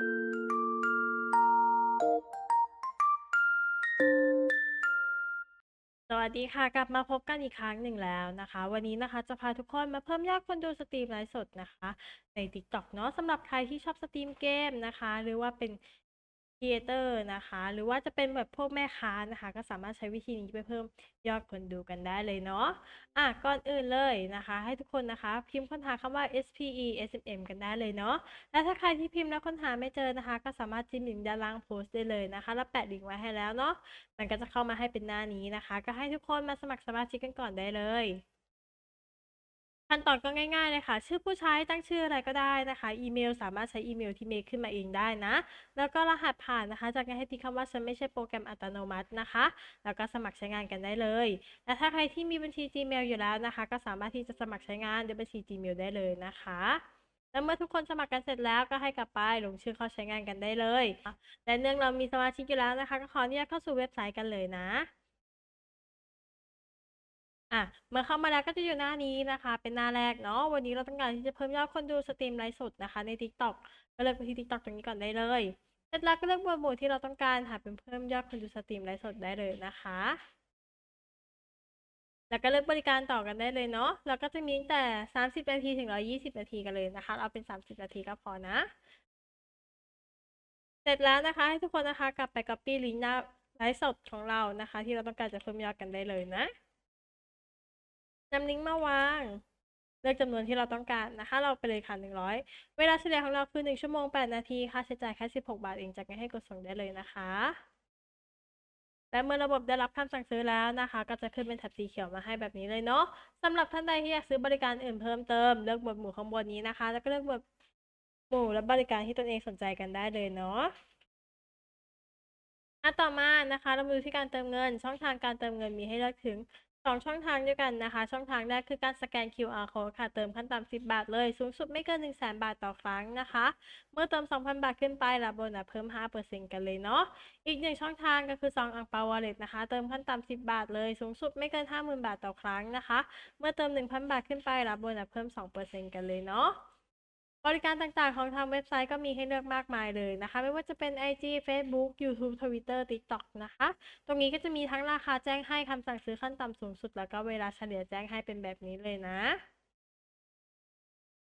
สวัสดีค่ะ กลับมาพบกันอีกครั้งหนึ่งแล้วนะคะ วันนี้นะคะจะพาทุกคนมาเพิ่มยอดคนดูสตรีมไลฟ์สดนะคะ ใน TikTok เนาะสำหรับใครที่ชอบสตรีมเกมนะคะ หรือว่าเป็น ครีเอเตอร์นะคะ หรือว่าจะเป็นแบบพวกแม่ค้านะคะ ก็สามารถใช้วิธีนี้ไปเพิ่มยอดคนดูกันได้เลยเนาะอะก่อนอื่นเลยนะคะ ให้ทุกคนนะคะ พิมพ์ค้นหาคำว่า SPE SMM กันได้เลยเนาะและถ้าใครที่พิมพ์แล้วค้นหาไม่เจอนะคะ ก็สามารถจิ้มลิงก์ด้านล่างโพสต์ได้เลยนะคะ แล้วแปะลิงก์ไว้ให้แล้วเนาะมันก็จะเข้ามาให้เป็นหน้านี้นะคะ ก็ให้ทุกคนมาสมัครสมาชิกกันก่อนได้เลย ขั้นตอนก็ง่ายๆเลยค่ะ ชื่อผู้ใช้ตั้งชื่ออะไรก็ได้นะคะ อีเมลสามารถใช้อีเมลที่เมคขึ้นมาเองได้นะ แล้วก็รหัสผ่านนะคะ จากนั้นให้ติ๊กคำว่าฉันไม่ใช่โปรแกรมอัตโนมัตินะคะ แล้วก็สมัครใช้งานกันได้เลย และถ้าใครที่มีบัญชี Gmail อยู่แล้วนะคะ ก็สามารถที่จะสมัครใช้งานด้วยบัญชี Gmail ได้เลยนะคะแล้วเมื่อทุกคนสมัครกันเสร็จแล้วก็ให้กลับไปลงชื่อเข้าใช้งานกันได้เลย และเนื่องเรามีสมาชิกอยู่แล้วนะคะ ก็ขออนุญาตเข้าสู่เว็บไซต์กันเลยนะ อะเมื่อเข้ามาแล้วก็จะอยู่หน้านี้นะคะ เป็นหน้าแรกเนาะวันนี้เราต้องการที่จะเพิ่มยอดคนดูสตรีมไลฟ์สดนะคะใน TikTok ก็เลือกไปที่ TikTok ตรงนี้ก่อนได้เลยเสร็จแล้วก็เลือกหมวดหมู่ที่เราต้องการค่ะเป็นเพิ่มยอดคนดูสตรีมไลฟ์สดได้เลยนะคะ แล้วก็เลือกบริการต่อกันได้เลยเนาะแล้วก็จะมีแต่ 30 นาทีถึง 120 นาทีกันเลยนะคะ เอาเป็น 30 นาทีก็พอนะ เสร็จแล้วนะคะ ให้ทุกคนนะคะกลับไป copy ลิงก์หน้าไลฟ์สดของเรานะคะ ที่เราต้องการจะเพิ่มยอดกันได้เลยนะ นำลิงก์มาวาง เลือกจำนวนที่เราต้องการนะคะ เราไปเลยค่ะ 100 เวลาเฉลี่ยของเราคือ 1 ชั่วโมง 8 นาที ค่าใช้จ่ายแค่ 16 บาทเองจากนั้นให้กดส่งได้เลยนะคะ และเมื่อระบบได้รับคำสั่งซื้อแล้วนะคะ ก็จะขึ้นเป็นแถบสีเขียวมาให้แบบนี้เลยเนาะสำหรับท่านใดที่อยากซื้อบริการอื่นเพิ่มเติม เลือกหมวดหมู่ข้างบนนี้นะคะ แล้วก็เลือกหมวดหมู่และบริการที่ตนเองสนใจกันได้เลยเนาะอะต่อมานะคะ เรามาดูที่การเติมเงิน ช่องทางการเติมเงินมีให้เลือกถึง สองช่องทางด้วยกันนะคะ ช่องทางแรกคือการสแกน QR code ค่ะ เติมขั้นต่ำ10 บาทเลย สูงสุดไม่เกิน 1 0 0 0 0 0 บาทต่อครั้งนะคะ เมื่อเติม 2,000 บาทขึ้นไปรับโบนัสเพิ่ม 5%กันเลยเนาะ อีกหนึ่งช่องทางก็คือซองอังเปาวอลเล็ตนะคะ เติมขั้นต่ำ10 บาทเลย สูงสุดไม่เกิน 50,000 บาทต่อครั้งนะคะ เมื่อเติม 1,000 บาทขึ้นไปรับโบนัสเพิ่ม 2%กันเลยเนาะ บริการต่างๆของทางเว็บไซต์ก็มีให้เลือกมากมายเลยนะคะ ไม่ว่าจะเป็น IG Facebook YouTube Twitter TikTok นะคะ ตรงนี้ก็จะมีทั้งราคาแจ้งให้คำสั่งซื้อขั้นต่ำสูงสุด แล้วก็เวลาเฉลี่ยแจ้งให้เป็นแบบนี้เลยนะ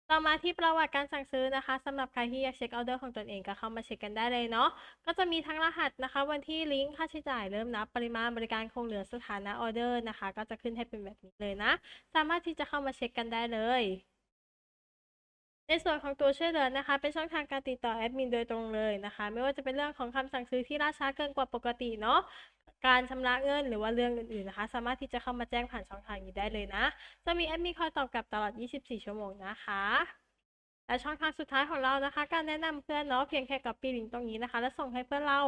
ต่อมาที่ประวัติการสั่งซื้อนะคะสำหรับใครที่อยากเช็คออเดอร์ของตนเองก็เข้ามาเช็คกันได้เลยเนาะก็จะมีทั้งรหัสนะคะ วันที่ลิงก์ค่าใช้จ่ายเริ่มนับปริมาณบริการคงเหลือสถานะออเดอร์นะคะ ก็จะขึ้นให้เป็นแบบนี้เลยนะ สามารถที่จะเข้ามาเช็คกันได้เลย ในส่วนของตัวช่วยเหลือนะคะ เป็นช่องทางการติดต่อแอดมินโดยตรงเลยนะคะ ไม่ว่าจะเป็นเรื่องของคำสั่งซื้อที่ล่าช้าเกินกว่าปกติเนาะการชำระเงินหรือว่าเรื่องอื่นๆนะคะ สามารถที่จะเข้ามาแจ้งผ่านช่องทางนี้ได้เลยนะ จะมีแอดมินคอยตอบกลับตลอด 24 ชั่วโมงนะคะและช่องทางสุดท้ายของเรานะคะ การแนะนำเพื่อนเนาะเพียงแค่ copy ลิงก์ตรงนี้นะคะ แล้วส่งให้เพื่อนเรา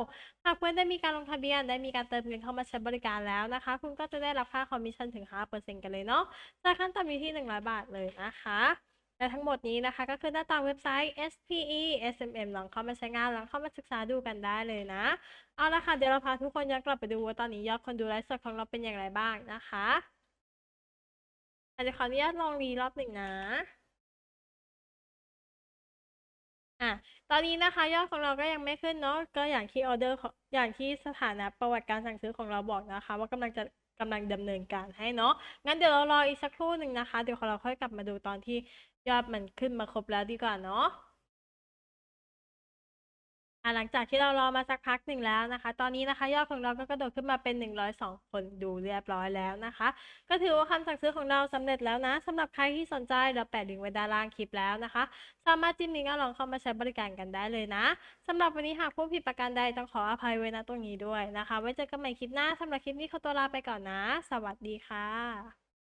หากเพื่อนได้มีการลงทะเบียนได้มีการเติมเงินเข้ามาใช้บริการแล้วนะคะ คุณก็จะได้รับค่าคอมมิชชั่นถึง 5%กันเลยเนาะจากขั้นต่ำอยู่ที่ 100 บาทเลยนะคะ และทั้งหมดนี้นะคะ ก็คือหน้าตาเว็บไซต์ SPE SMM ลองเข้ามาใช้งานลองเข้ามาศึกษาดูกันได้เลยนะ เอาละค่ะ เดี๋ยวเราพาทุกคนย้อนกลับไปดูว่าตอนนี้ยอดคนดูไลฟ์สดของเราเป็นอย่างไรบ้างนะคะอาจจะขออนุญาตลองรีรอบหนึ่งนะ อะ ตอนนี้นะคะยอดของเราก็ยังไม่ขึ้นเนาะก็อย่างที่ออเดอร์อย่างที่สถานะประวัติการสั่งซื้อของเราบอกนะคะ ว่ากำลังจะกำลังดำเนินการให้เนาะงั้นเดี๋ยวเรารออีกสักครู่หนึ่งนะคะ เดี๋ยวเราค่อยกลับมาดูตอนที่ยอดมันขึ้นมาครบแล้วดีกว่าเนาะ อะหลังจากที่เรารอมาสักพักหนึ่งแล้วนะคะ ตอนนี้นะคะยอดของเราก็กระโดดขึ้นมาเป็น 102 คนดูเรียบร้อยแล้วนะคะ ก็ถือว่าคำสั่งซื้อของเราสำเร็จแล้วนะสำหรับใครที่สนใจเราแปะลิงก์ไว้ด้านล่างคลิปแล้วนะคะ สามารถจิ้มลิงก์แล้วลองเข้ามาใช้บริการกันได้เลยนะสำหรับวันนี้หากผู้ผิดประการใดต้องขออภัยไว้ณตรงนี้ด้วยนะคะ ไว้เจอกันใหม่คลิปหน้าสำหรับคลิปนี้ขอตัวลาไปก่อนนะ สวัสดีค่ะ